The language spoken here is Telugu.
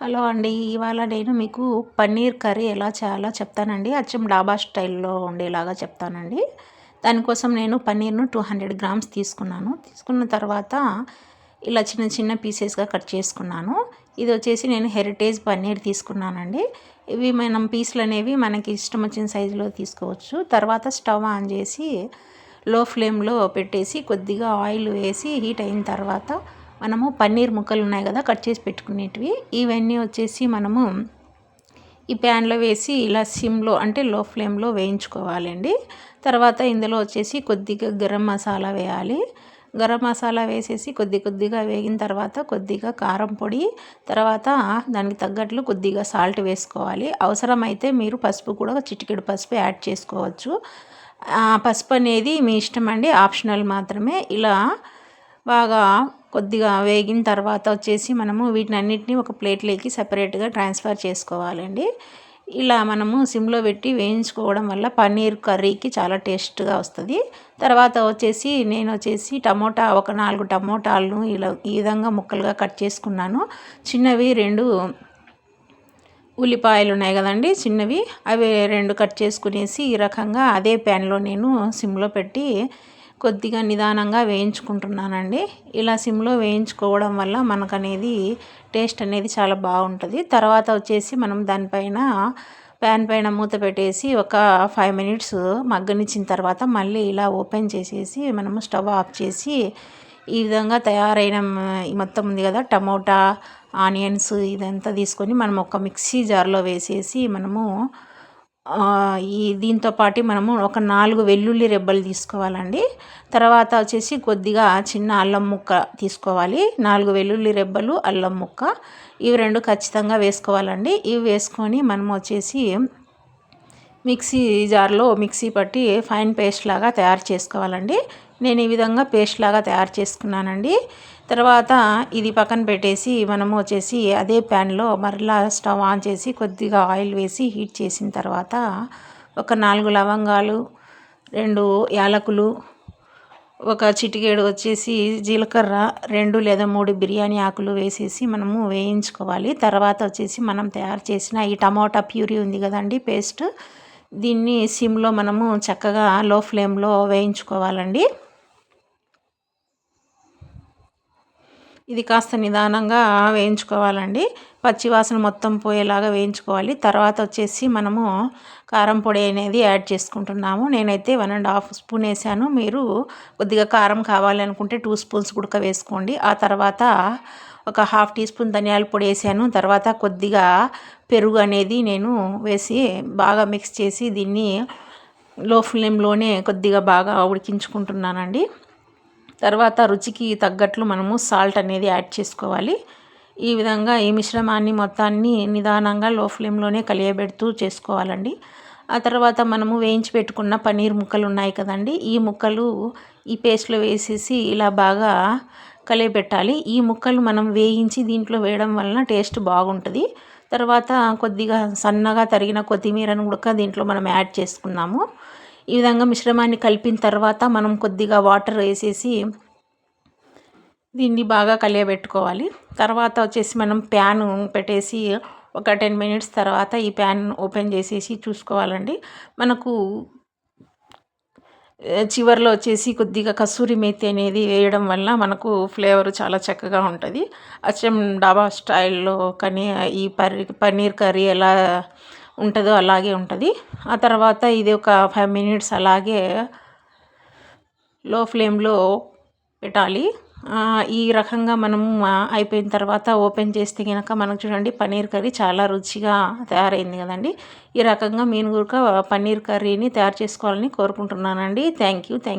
హలో అండి ఇవాళ నేను మీకు పన్నీర్ కర్రీ ఎలా చేయాలో చెప్తానండి. అచ్చం డాబా స్టైల్లో ఉండేలాగా చెప్తానండి. దానికోసం నేను పన్నీర్ను టూ హండ్రెడ్ గ్రామ్స్ తీసుకున్నాను. తీసుకున్న తర్వాత ఇలా చిన్న చిన్న పీసెస్గా కట్ చేసుకున్నాను. ఇది వచ్చేసి నేను హెరిటేజ్ పన్నీర్ తీసుకున్నానండి. ఇవి మనం పీసులు అనేవి మనకి ఇష్టం వచ్చిన సైజులో తీసుకోవచ్చు. తర్వాత స్టవ్ ఆన్ చేసి లో ఫ్లేమ్లో పెట్టేసి కొద్దిగా ఆయిల్ వేసి హీట్ అయిన తర్వాత మనము పన్నీర్ ముక్కలు ఉన్నాయి కదా కట్ చేసి పెట్టుకునేటివి. ఇవన్నీ వచ్చేసి మనము ఈ ప్యాన్లో వేసి ఇలా సిమ్లో అంటే లో ఫ్లేమ్లో వేయించుకోవాలండి. తర్వాత ఇందులో వచ్చేసి కొద్దిగా గరం మసాలా వేయాలి. గరం మసాలా వేసేసి కొద్ది కొద్దిగా వేగిన తర్వాత కొద్దిగా కారం పొడి తర్వాత దానికి తగ్గట్లు కొద్దిగా సాల్ట్ వేసుకోవాలి. అవసరమైతే మీరు పసుపు కూడా చిటికెడు పసుపు యాడ్ చేసుకోవచ్చు. పసుపు అనేది మీ ఇష్టం అండి ఆప్షనల్ మాత్రమే. ఇలా బాగా కొద్దిగా వేగిన తర్వాత వచ్చేసి మనము వీటిని అన్నిటినీ ఒక ప్లేట్లోకి సపరేట్గా ట్రాన్స్ఫర్ చేసుకోవాలండి. ఇలా మనము సిమ్లో పెట్టి వేయించుకోవడం వల్ల పన్నీర్ కర్రీకి చాలా టేస్ట్గా వస్తుంది. తర్వాత వచ్చేసి నేను వచ్చేసి టమోటా ఒక నాలుగు టమోటాలను ఇలా ఈ విధంగా ముక్కలుగా కట్ చేసుకున్నాను. చిన్నవి రెండు ఉల్లిపాయలు ఉన్నాయి కదండి చిన్నవి. అవి రెండు కట్ చేసుకునేసి ఈ రకంగా అదే ప్యాన్లో నేను సిమ్లో పెట్టి కొద్దిగా నిదానంగా వేయించుకుంటున్నానండి. ఇలా సిమ్లో వేయించుకోవడం వల్ల మనకనేది టేస్ట్ అనేది చాలా బాగుంటుంది. తర్వాత వచ్చేసి మనం దానిపైన ప్యాన్ పైన మూత పెట్టేసి ఒక ఫైవ్ మినిట్స్ మగ్గనిచ్చిన తర్వాత మళ్ళీ ఇలా ఓపెన్ చేసేసి మనము స్టవ్ ఆఫ్ చేసి ఈ విధంగా తయారైన మొత్తం ఉంది కదా టమోటా ఆనియన్స్ ఇదంతా తీసుకొని మనం ఒక మిక్సీ జార్లో వేసేసి మనము ఈ దీంతో పాటు మనము ఒక నాలుగు వెల్లుల్లి రెబ్బలు తీసుకోవాలండి. తర్వాత వచ్చేసి కొద్దిగా చిన్న అల్లం ముక్క తీసుకోవాలి. నాలుగు వెల్లుల్లి రెబ్బలు అల్లం ముక్క. ఇవి రెండు ఖచ్చితంగా వేసుకోవాలండి. ఇవి వేసుకొని మనం వచ్చేసి మిక్సీ జార్లో మిక్సీ పట్టి ఫైన్ పేస్ట్ లాగా తయారు చేసుకోవాలండి. నేను ఈ విధంగా పేస్ట్ లాగా తయారు చేసుకున్నానండి. తర్వాత ఇది పక్కన పెట్టేసి మనము వచ్చేసి అదే ప్యాన్లో మరలా స్టవ్ ఆన్ చేసి కొద్దిగా ఆయిల్ వేసి హీట్ చేసిన తర్వాత ఒక నాలుగు లవంగాలు రెండు యాలకులు ఒక చిటికేడు వచ్చేసి జీలకర్ర రెండు లేదా మూడు బిర్యానీ ఆకులు వేసేసి మనము వేయించుకోవాలి. తర్వాత వచ్చేసి మనం తయారు చేసిన ఈ టమాటా ప్యూరీ ఉంది కదండి పేస్ట్ దీన్ని సిమ్లో మనము చక్కగా లో ఫ్లేమ్లో వేయించుకోవాలండి. ఇది కాస్త నిదానంగా వేయించుకోవాలండి. పచ్చివాసన మొత్తం పోయేలాగా వేయించుకోవాలి. తర్వాత వచ్చేసి మనము కారం పొడి అనేది యాడ్ చేసుకుంటున్నాము. నేనైతే వన్ అండ్ హాఫ్ స్పూన్ వేసాను. మీరు కొద్దిగా కారం కావాలి అనుకుంటే టూ స్పూన్స్ గుడక వేసుకోండి. ఆ తర్వాత ఒక హాఫ్ టీ స్పూన్ ధనియాల పొడి వేసాను. తర్వాత కొద్దిగా పెరుగు అనేది నేను వేసి బాగా మిక్స్ చేసి దీన్ని లో ఫ్లేమ్లోనే కొద్దిగా బాగా ఉడికించుకుంటున్నానండి. తర్వాత రుచికి తగ్గట్లు మనము సాల్ట్ అనేది యాడ్ చేసుకోవాలి. ఈ విధంగా ఈ మిశ్రమాన్ని మొత్తాన్ని నిదానంగా లో ఫ్లేమ్లోనే కలియబెడుతూ చేసుకోవాలండి. ఆ తర్వాత మనము వేయించి పెట్టుకున్న పన్నీర్ ముక్కలు ఉన్నాయి కదండి. ఈ ముక్కలు ఈ పేస్ట్లో వేసేసి ఇలా బాగా కలియబెట్టాలి. ఈ ముక్కలు మనం వేయించి దీంట్లో వేయడం వలన టేస్ట్ బాగుంటుంది. తర్వాత కొద్దిగా సన్నగా తరిగిన కొత్తిమీరను కూడా దీంట్లో మనం యాడ్ చేసుకున్నాము. ఈ విధంగా మిశ్రమాన్ని కలిపిన తర్వాత మనం కొద్దిగా వాటర్ వేసేసి దీన్ని బాగా కలియబెట్టుకోవాలి. తర్వాత వచ్చేసి మనం ప్యాన్ పెట్టేసి ఒక టెన్ మినిట్స్ తర్వాత ఈ ప్యాన్ ఓపెన్ చేసేసి చూసుకోవాలండి. మనకు చివరిలో వచ్చేసి కొద్దిగా కస్తూరి మేతి అనేది వేయడం వల్ల మనకు ఫ్లేవర్ చాలా చక్కగా ఉంటుంది. అచ్చం డాబా స్టైల్లో కానీ ఈ పర్ పన్నీర్ కర్రీ ఎలా ఉంటుందో అలాగే ఉంటుంది. ఆ తర్వాత ఇది ఒక ఫైవ్ మినిట్స్ అలాగే లో ఫ్లేమ్లో పెట్టాలి ఈ రకంగా మనం అయిపోయిన తర్వాత ఓపెన్ చేస్తే కనుక మనకు చూడండి పన్నీర్ కర్రీ చాలా రుచిగా తయారైంది కదండి. ఈ రకంగా మీరు కూడా పన్నీర్ కర్రీని తయారు చేసుకోవాలని కోరుకుంటున్నానండి. Thank you thank